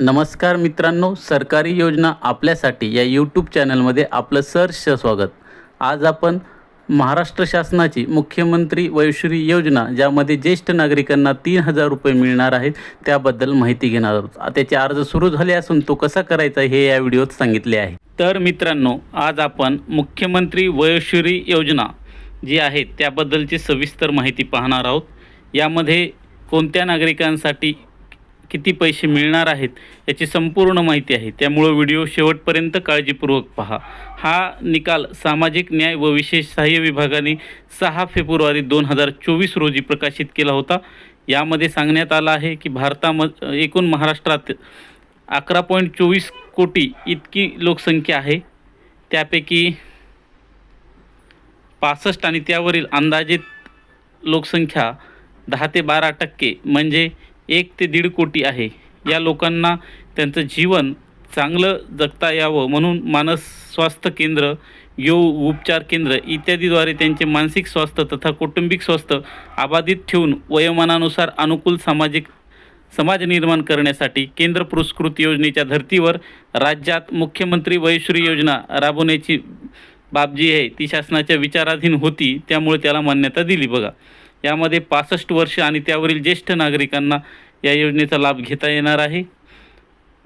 नमस्कार मित्रांनो सरकारी योजना आपल्यासाठी या यूट्यूब चॅनलमध्ये आपलं सहर्ष स्वागत. आज आपण महाराष्ट्र शासनाची मुख्यमंत्री वयोश्री योजना ज्यामध्ये ज्येष्ठ नागरिकांना तीन हजार रुपये मिळणार आहेत त्याबद्दल माहिती घेणार आहोत. त्याचे अर्ज सुरू झाले असून तो कसा करायचा हे या व्हिडिओत सांगितले आहे. तर मित्रांनो आज आपण मुख्यमंत्री वयोश्री योजना जी आहे त्याबद्दलची सविस्तर माहिती पाहणार आहोत. यामध्ये कोणत्या नागरिकांसाठी किती पैसे मिळणार आहेत याची संपूर्ण माहिती आहे. त्यामुळं व्हिडिओ शेवटपर्यंत काळजीपूर्वक पहा. हा निकाल सामाजिक न्याय व विशेष सहाय्य विभागाने सहा फेब्रुवारी दोन हजार चोवीस रोजी प्रकाशित केला होता. यामध्ये सांगण्यात आलं आहे की भारताम एकूण महाराष्ट्रात अकरा पॉईंट चोवीस कोटी इतकी लोकसंख्या आहे. त्यापैकी पासष्ट आणि त्यावरील अंदाजित लोकसंख्या दहा ते बारा टक्के. म्हणजे एक ते दीड कोटी आहे. या लोकांना त्यांचं जीवन चांगलं जगता यावं म्हणून मानस स्वास्थ्य केंद्र योग उपचार केंद्र इत्यादीद्वारे त्यांचे मानसिक स्वास्थ्य तथा कौटुंबिक स्वास्थ्य अबाधित ठेवून वयोमानानुसार अनुकूल सामाजिक समाज निर्माण करण्यासाठी केंद्र पुरस्कृत योजनेच्या धर्तीवर राज्यात मुख्यमंत्री वयश्री योजना राबवण्याची बाब जी आहे. ती शासनाच्या विचाराधीन होती त्यामुळे त्याला मान्यता दिली बघा. यामध्ये पासष्ट वर्ष आणि त्यावरील ज्येष्ठ नागरिकांना या योजनेचा लाभ घेता येणार आहे.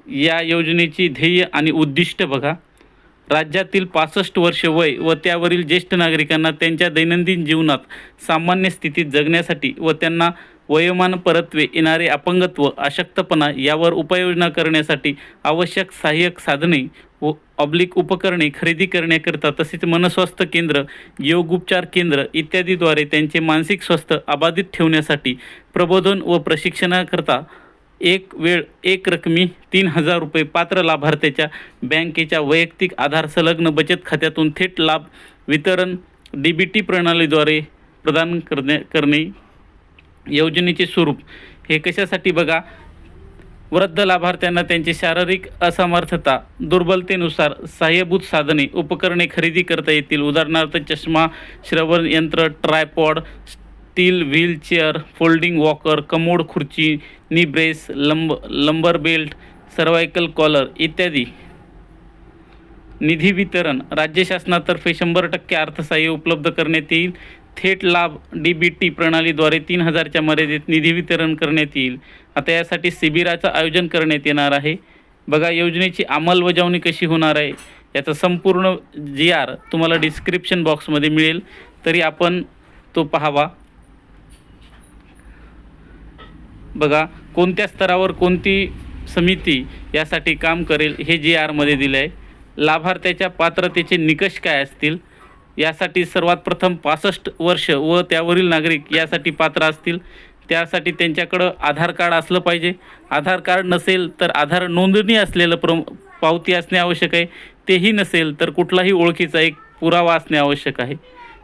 या योजनेची ध्येय आणि उद्दिष्ट बघा. राज्यातील पासष्ट वर्ष वय व त्यावरील ज्येष्ठ नागरिकांना त्यांच्या दैनंदिन जीवनात सामान्य स्थितीत जगण्यासाठी व त्यांना वयोमान परत्वे येणारे अपंगत्व अशक्तपणा यावर उपाययोजना करण्यासाठी आवश्यक सहाय्यक साधने व ऑब्लिक उपकरणे खरेदी करण्याकरिता तसेच मनस्वास्थ्य केंद्र योगोपचार केंद्र इत्यादीद्वारे त्यांचे मानसिक स्वास्थ्य अबाधित ठेवण्यासाठी प्रबोधन व प्रशिक्षणाकरता एक वेळ एक रकमी तीन हजार रुपये पात्र लाभार्थ्याच्या बँकेच्या वैयक्तिक आधार संलग्न बचत खात्यातून थेट लाभ वितरण डी बी टी प्रणालीद्वारे प्रदान करणे करणे योजनेचे स्वरूप. हे कशासाठी बघा? वृद्ध लाभार्थ्यांना त्यांची शारीरिक असमर्थता दुर्बलतेनुसार सहाय्यभूत साधने उपकरणे खरेदी करता येतील. उदाहरणार्थ चष्मा श्रवण यंत्र tripod steel wheelchair folding walker commode खुर्ची नी ब्रेस लंब लंबर बेल्ट सर्वायकल कॉलर इत्यादी. निधी वितरण. राज्य शासनातर्फे शंभर टक्के अर्थसहाय्य उपलब्ध करण्यात येईल. थेट लाभ डी बी टी प्रणालीद्वारे तीन हजारच्या मर्यादेत निधी वितरण करण्यात येईल. आता यासाठी शिबिराचं आयोजन करण्यात येणार आहे. बघा योजनेची अंमलबजावणी कशी होणार आहे? याचा संपूर्ण जी आर तुम्हाला डिस्क्रिप्शन बॉक्समध्ये मिळेल. तरी आपण तो पाहावा. बघा कोणत्या स्तरावर कोणती समिती यासाठी काम करेल हे जी आरमध्ये दिलं आहे लाभार्थ्याच्या पात्रतेचे निकष काय असतील? यासाठी सर्वात प्रथम पासष्ट वर्ष व त्यावरील नागरिक यासाठी पात्र असतील. त्यासाठी त्यांच्याकडं आधार कार्ड असलं पाहिजे. आधार कार्ड नसेल तर आधार नोंदणी असलेलं प्र पावती असणे आवश्यक आहे. तेही नसेल तर कुठलाही ओळखीचा एक पुरावा असणे आवश्यक आहे.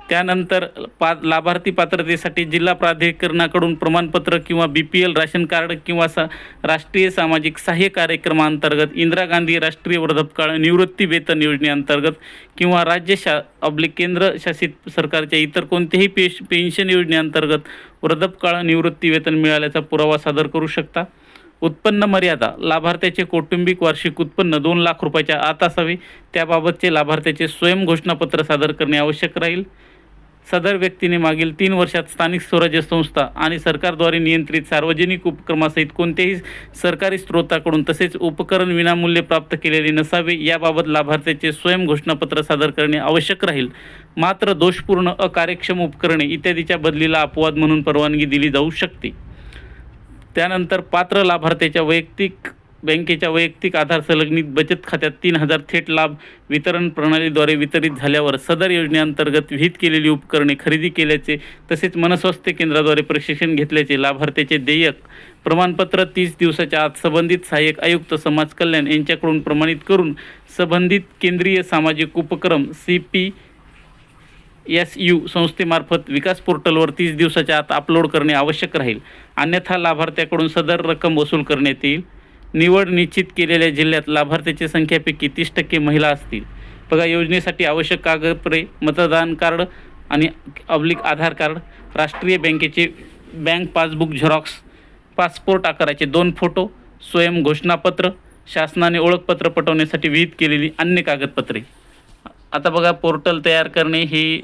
त्यानंतर पा लाभार्थी पात्रतेसाठी जिल्हा प्राधिकरणाकडून प्रमाणपत्र किंवा B P L ration card किंवा सा राष्ट्रीय सामाजिक सहाय्य कार्यक्रमाअंतर्गत इंदिरा गांधी राष्ट्रीय वृद्धपकाळ निवृत्ती वेतन योजनेअंतर्गत किंवा राज्य शा अब्लिक केंद्र शासित सरकारच्या इतर कोणत्याही पेश पेन्शन योजनेअंतर्गत वृद्धपकाळ निवृत्ती वेतन मिळाल्याचा पुरावा सादर करू शकता. उत्पन्न मर्यादा लाभार्थ्याचे कौटुंबिक वार्षिक उत्पन्न दोन लाख रुपयाच्या आत असावे. त्याबाबतचे लाभार्थ्याचे स्वयं घोषणापत्र सादर करणे आवश्यक राहील. सदर व्यक्तीने मागील तीन वर्षात स्थानिक स्वराज्य संस्था आणि सरकारद्वारे नियंत्रित सार्वजनिक उपक्रमासहित कोणत्याही सरकारी स्रोताकडून तसेच उपकरण विनामूल्य प्राप्त केलेले नसावे याबाबत लाभार्थ्याचे स्वयं घोषणापत्र सादर करणे आवश्यक राहील. मात्र दोषपूर्ण अकार्यक्षम उपकरणे इत्यादीच्या बदलीला अपवाद म्हणून परवानगी दिली जाऊ शकते. त्यानंतर पात्र लाभार्थ्याच्या वैयक्तिक बँकेच्या वैयक्तिक आधार संलग्नित बचत खात्यात तीन हजार थेट लाभ वितरण प्रणालीद्वारे वितरित झाल्यावर सदर योजनेअंतर्गत विहित केलेली उपकरणे खरेदी केल्याचे तसेच मनस्वास्थ्य केंद्राद्वारे प्रशिक्षण घेतल्याचे लाभार्थ्याचे देयक प्रमाणपत्र तीस दिवसाच्या आत संबंधित सहाय्यक आयुक्त समाज कल्याण यांच्याकडून प्रमाणित करून संबंधित केंद्रीय सामाजिक उपक्रम सी पी एस यू संस्थेमार्फत विकास पोर्टलवर तीस दिवसाच्या आत अपलोड करणे आवश्यक राहील. अन्यथा लाभार्थ्याकडून सदर रक्कम वसूल करण्यात येईल. निवड निश्चित केलेल्या जिल्ह्यात लाभार्थ्याची संख्यापैकी तीस टक्के महिला असतील. बघा योजनेसाठी आवश्यक कागदपत्रे मतदान कार्ड आणि अब्लिक आधार कार्ड राष्ट्रीय बँकेचे बँक पासबुक झेरॉक्स पासपोर्ट आकाराचे दोन फोटो स्वयं घोषणापत्र शासनाने ओळखपत्र पटवण्यासाठी विहित केलेली अन्य कागदपत्रे. आता बघा पोर्टल तयार करणे हे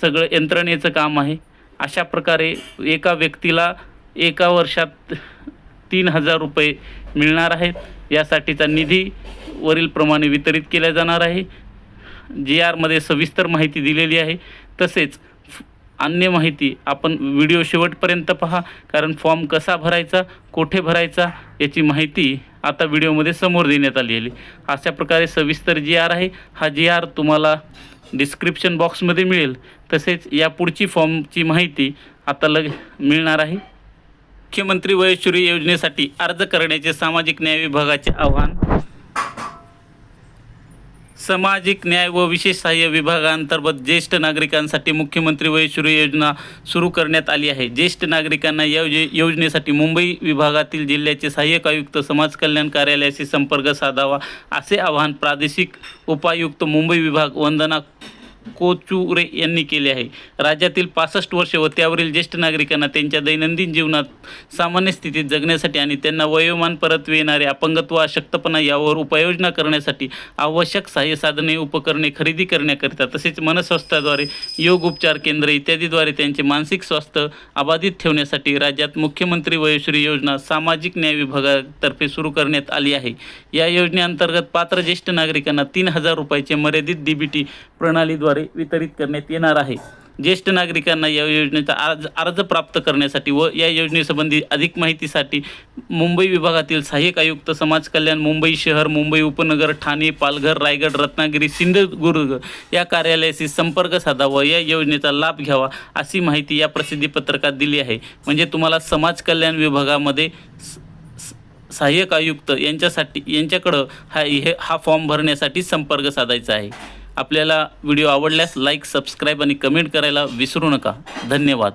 सगळं यंत्रणेचं काम आहे. अशा प्रकारे एका व्यक्तीला एका वर्षात तीन हजार रुपये मिळणार आहेत यासाठीचा निधी वरीलप्रमाणे वितरित केला जाणार आहे. जी आरमध्ये सविस्तर माहिती दिलेली आहे. तसेच अन्य माहिती आपण व्हिडिओ शेवटपर्यंत पहा. कारण फॉर्म कसा भरायचा कोठे भरायचा याची माहिती आता व्हिडिओमध्ये समोर देण्यात आलेली अशा प्रकारे सविस्तर जी आर आहे. हा जी आर तुम्हाला डिस्क्रिप्शन बॉक्समध्ये मिळेल. तसेच या पुढची फॉर्मची माहिती आता लग मिळणार आहे. मुख्यमंत्री वयश्री योजनेसाठी अर्ज करण्याचे सामाजिक न्याय विभागाचे आव्हान. सामाजिक न्याय व विशेष सहाय्य विभागांतर्गत ज्येष्ठ नागरिकांसाठी मुख्यमंत्री वयश्री योजना सुरू करण्यात आली आहे. ज्येष्ठ नागरिकांना या योजनेसाठी मुंबई विभागातील जिल्ह्याचे सहाय्यक आयुक्त समाज कल्याण कार्यालयाशी संपर्क साधावा असे आवाहन प्रादेशिक उपायुक्त मुंबई विभाग वंदना कोचुरे यांनी केले आहे. राज्यातील पासष्ट वर्षे व त्यावरील ज्येष्ठ नागरिकांना त्यांच्या दैनंदिन जीवनात सामान्य स्थितीत जगण्यासाठी आणि त्यांना वयोमान परत येणारे अपंगत्व अशक्तपणा यावर उपाययोजना करण्यासाठी आवश्यक सहाय्य साधने उपकरणे खरेदी करण्याकरिता तसेच मनस्वास्थ्याद्वारे योग उपचार केंद्र इत्यादीद्वारे त्यांचे मानसिक स्वास्थ्य अबाधित ठेवण्यासाठी राज्यात मुख्यमंत्री वयोश्री योजना सामाजिक न्याय विभागातर्फे सुरू करण्यात आली आहे. या योजनेअंतर्गत पात्र ज्येष्ठ नागरिकांना तीन हजार रुपयाचे मर्यादित डीबीटी प्रणालीद्वारे वितरित करण्यात येणार आहे. ज्येष्ठ नागरिकांना या योजनेचा अर्ज अर्ज प्राप्त करण्यासाठी व या योजनेसंबंधी अधिक माहितीसाठी मुंबई विभागातील सहाय्यक आयुक्त समाज कल्याण मुंबई शहर मुंबई उपनगर ठाणे पालघर रायगड रत्नागिरी सिंधुदुर्ग या कार्यालयाशी संपर्क साधावा या योजनेचा लाभ घ्यावा अशी माहिती या प्रसिद्धीपत्रकात दिली आहे. म्हणजे तुम्हाला समाज कल्याण विभागामध्ये स- स- सहाय्यक आयुक्त यांच्यासाठी यांच्याकडं हा हे हा फॉर्म भरण्यासाठी संपर्क साधायचा आहे. आपल्याला व्हिडिओ आवडल्यास लाईक सबस्क्राईब आणि कमेंट करायला विसरू नका. धन्यवाद.